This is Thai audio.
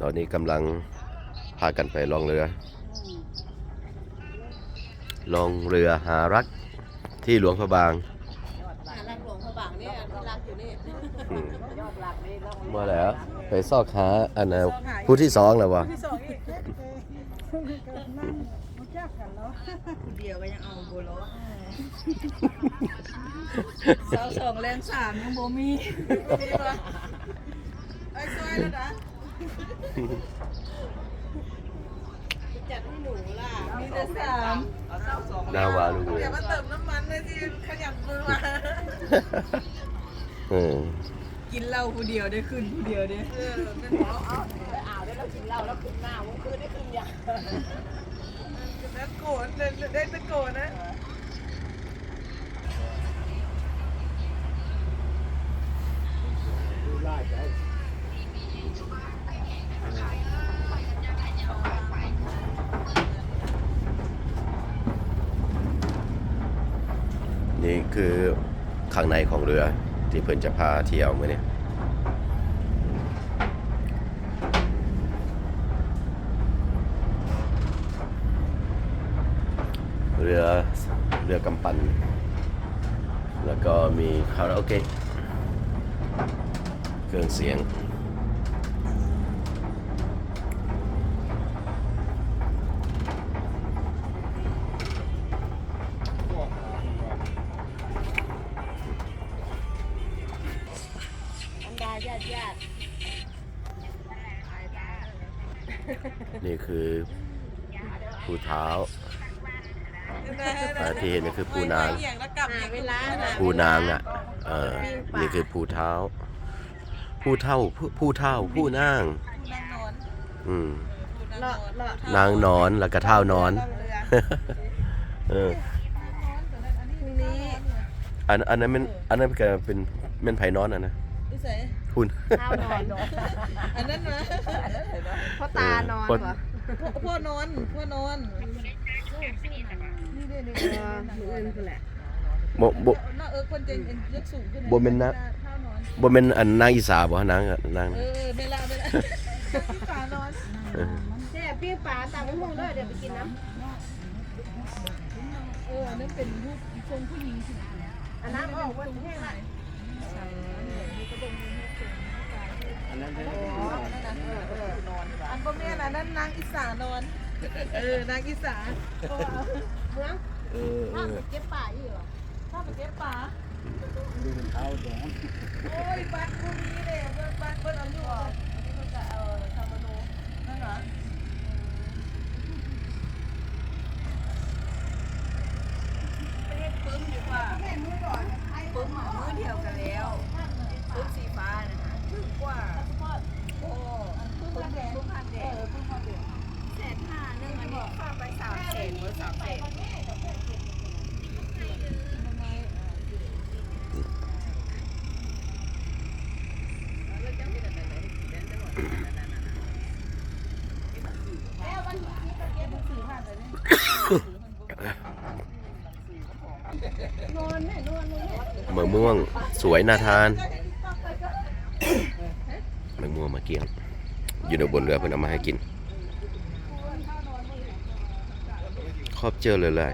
ตอนนี้กำลังพากันไปลองเรือ ลองเรือหารักที่หลวงพระบางหารักหลวงพระบางเนี่ยที่รักอยู่นี่อืมมาแล้ว ไปซอกหาอันน่ะผู้ที่สองแล้ววะที่สองอีกเดียวก็ยังเอาโบโลเสาสองแรงสามยังโบมีไอ้ซอยแล้วนะ จัดให้หนูล่ะมีแต่สามเอาเศร้าสองหน้าวาลูกเรืออย่ามาเติมน้ำมันเลยที่ขยันมือมาเออกินเหล้าผู้เดียวได้ขึ้นผู้เดียวได้เออเป็นหมอเอาเอาได้เรากินเหล้าแล้วขึ้นหน้าวันคืนได้ขึ้นยังตะโกนได้ตะโกนนะ นี่คือข้างในของเรือที่เพิ่นจะพาเที่ยวมื่อนี้เรือเรือกำปั้นแล้วก็มีคาราโอเกะเครื่องเสียง ติญาตินี่คือภูเท้าอ่าที่เห็นนี่คือภูนางอย่างละกับเวลานะภูนางอะ เออ นี่คือภูเท้า ผู้เท่าผู้ผู้เท่าผู้นางนางนอนอืมเลาะเลาะนางนอนแล้วก็เท่านอนเออ พรุ่งนี้อันอันนั้นมันอันนั้นก็เป็นเป็นไผ่นอนอะนะนิสัย คุณข้าวนอนอันนั้นนะพ่อตานอนเออวะพ่อนอนพ่อนอนนี่เด้นี่เออมืออื่นคือแหละบ่บ่น่าเออคนจะยกสูงขึ้นบ่เป็นนะข้าวนอนบ่เป็นอันนางอีสาบ่นางนางเออเวลาเวลาพี่ปานอนเออแซ่บพี่ปลาตามไม่มองเลยเดี๋ยวไปกินน้เอออันนั้นเป็นรูปทรงผู้หญิงสิำอันนั้นออกวันแห้งไร อันบ่แม่นอันนั้นนางอีสานอน เออนางอีสานเมืองเออเอข้าวอเก็บป่าอยู่เหรอชอบไปเก็บปลาโอ้ยบ้านพวกนี้เลยเบิ้ลบ้านเบิ้ลเอาอยู่อะนี่มันจะเอาทำมโนนั่นเหรอไปเฮ็ดปึ้มดีกว่าปึ้มหมามือเดียวกันแล้วปึ้มสีฟ้านะคะถึงกว่า โอ้ปึ้มพันแดงพันแดงปึ้มพันแดงแสนห้าหนึ่งอันนี้ข้าไปสามแสนหรือสามแสนมะม่ มะม่วงสวยน่าทานมะม่วงมาเกี้ยง อยู่ในบนเรือเพื่อนเอามาให้กิน ขอบเจอเลยเลย